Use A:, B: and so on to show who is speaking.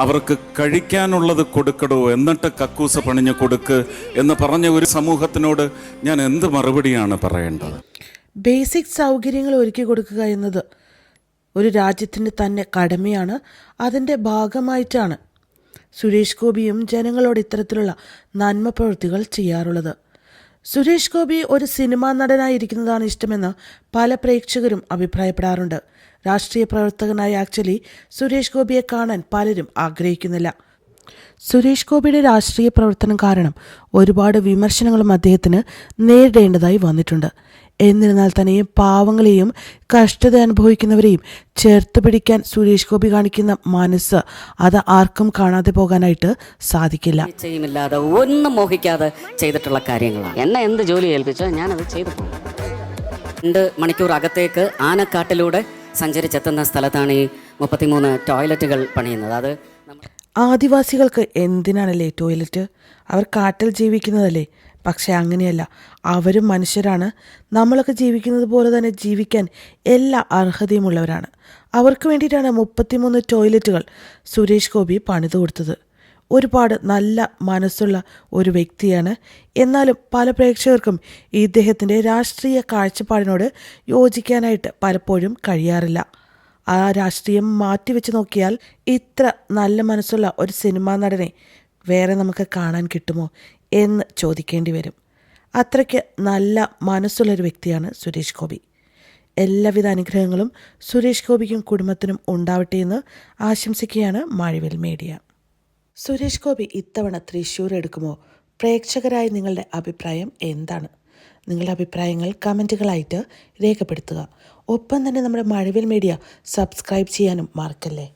A: അവർക്ക് കഴിക്കാനുള്ളത് കൊടുക്കടോ എന്നിട്ട് കക്കൂസ പണിഞ്ഞ് കൊടുക്ക് എന്ന് പറഞ്ഞ ഒരു സമൂഹത്തിനോട് ഞാൻ എന്ത് മറുപടിയാണ് പറയേണ്ടത്?
B: ബേസിക് സൗകര്യങ്ങൾ ഒരുക്കി കൊടുക്കുക എന്നത് ഒരു രാജ്യത്തിന്റെ തന്നെ കടമയാണ് അതിന്റെ ഭാഗമായിട്ടാണ് സുരേഷ് ഗോപിയും ജനങ്ങളോട് ഇത്തരത്തിലുള്ള നന്മ പ്രവൃത്തികൾ ചെയ്യാറുള്ളത്. സുരേഷ് ഗോപി ഒരു സിനിമാ നടനായിരിക്കുന്നതാണ് ഇഷ്ടമെന്ന് പല പ്രേക്ഷകരും അഭിപ്രായപ്പെടാറുണ്ട്. രാഷ്ട്രീയ പ്രവർത്തകനായ ആക്ച്വലി സുരേഷ് ഗോപിയെ കാണാൻ പലരും ആഗ്രഹിക്കുന്നില്ല. സുരേഷ് ഗോപിയുടെ രാഷ്ട്രീയ പ്രവർത്തനം കാരണം ഒരുപാട് വിമർശനങ്ങളും അദ്ദേഹത്തിന് നേരിടേണ്ടതായി വന്നിട്ടുണ്ട്. എന്നിരുന്നാൽ തന്നെയും പാവങ്ങളെയും കഷ്ടത അനുഭവിക്കുന്നവരെയും ചേർത്ത് പിടിക്കാൻ സുരേഷ് ഗോപി കാണിക്കുന്ന മനസ്സ് അത് ആർക്കും കാണാതെ പോകാനായിട്ട് സാധിക്കില്ല.
C: ഒന്നും മോഹിക്കാതെ ചെയ്തിട്ടുള്ള കാര്യങ്ങളാണ്. എന്നെ എന്ത് ജോലി ഏൽപ്പിച്ചോ ഞാനത് ചെയ്തു പോകും. രണ്ട് മണിക്കൂർ അകത്തേക്ക് ആനക്കാട്ടിലൂടെ സഞ്ചരിച്ചെത്തുന്ന സ്ഥലത്താണ് ഈ മുപ്പത്തിമൂന്ന് ടോയ്ലറ്റുകൾ പണിയുന്നത്. അത്
B: ആദിവാസികൾക്ക് എന്തിനാണല്ലേ ടോയ്ലറ്റ് അവർ കാട്ടിൽ ജീവിക്കുന്നതല്ലേ? പക്ഷേ അങ്ങനെയല്ല. അവരും മനുഷ്യരാണ്. നമ്മളൊക്കെ ജീവിക്കുന്നത് പോലെ തന്നെ ജീവിക്കാൻ എല്ലാ അർഹതയുമുള്ളവരാണ് അവർക്ക് വേണ്ടിയിട്ടാണ് മുപ്പത്തിമൂന്ന് ടോയ്ലറ്റുകൾ സുരേഷ് ഗോപി പണിതു കൊടുത്തത്. ഒരുപാട് നല്ല മനസ്സുള്ള ഒരു വ്യക്തിയാണ്. എന്നാലും പല പ്രേക്ഷകർക്കും ഇദ്ദേഹത്തിന്റെ രാഷ്ട്രീയ കാഴ്ചപ്പാടിനോട് യോജിക്കാനായിട്ട് പലപ്പോഴും കഴിയാറില്ല. ആ രാഷ്ട്രീയം മാറ്റിവെച്ച് നോക്കിയാൽ ഇത്ര നല്ല മനസ്സുള്ള ഒരു സിനിമാ നടനെ വേറെ നമുക്ക് കാണാൻ കിട്ടുമോ എന്ന് ചോദിക്കേണ്ടി വരും. അത്രയ്ക്ക് നല്ല മനസ്സുള്ളൊരു വ്യക്തിയാണ് സുരേഷ് ഗോപി. എല്ലാവിധ അനുഗ്രഹങ്ങളും സുരേഷ് ഗോപിക്കും കുടുംബത്തിനും ഉണ്ടാവട്ടെ എന്ന് ആശംസിക്കുകയാണ് മാഴിവൽ മീഡിയ. സുരേഷ് ഗോപി ഇത്തവണ തൃശ്ശൂർ എടുക്കുമോ? പ്രേക്ഷകരായ നിങ്ങളുടെ അഭിപ്രായം എന്താണ്? നിങ്ങളുടെ അഭിപ്രായങ്ങൾ കമന്റുകളായിട്ട് രേഖപ്പെടുത്തുക. ഒപ്പം തന്നെ നമ്മുടെ മഴവിൽ മീഡിയ സബ്സ്ക്രൈബ് ചെയ്യാനും മറക്കല്ലേ?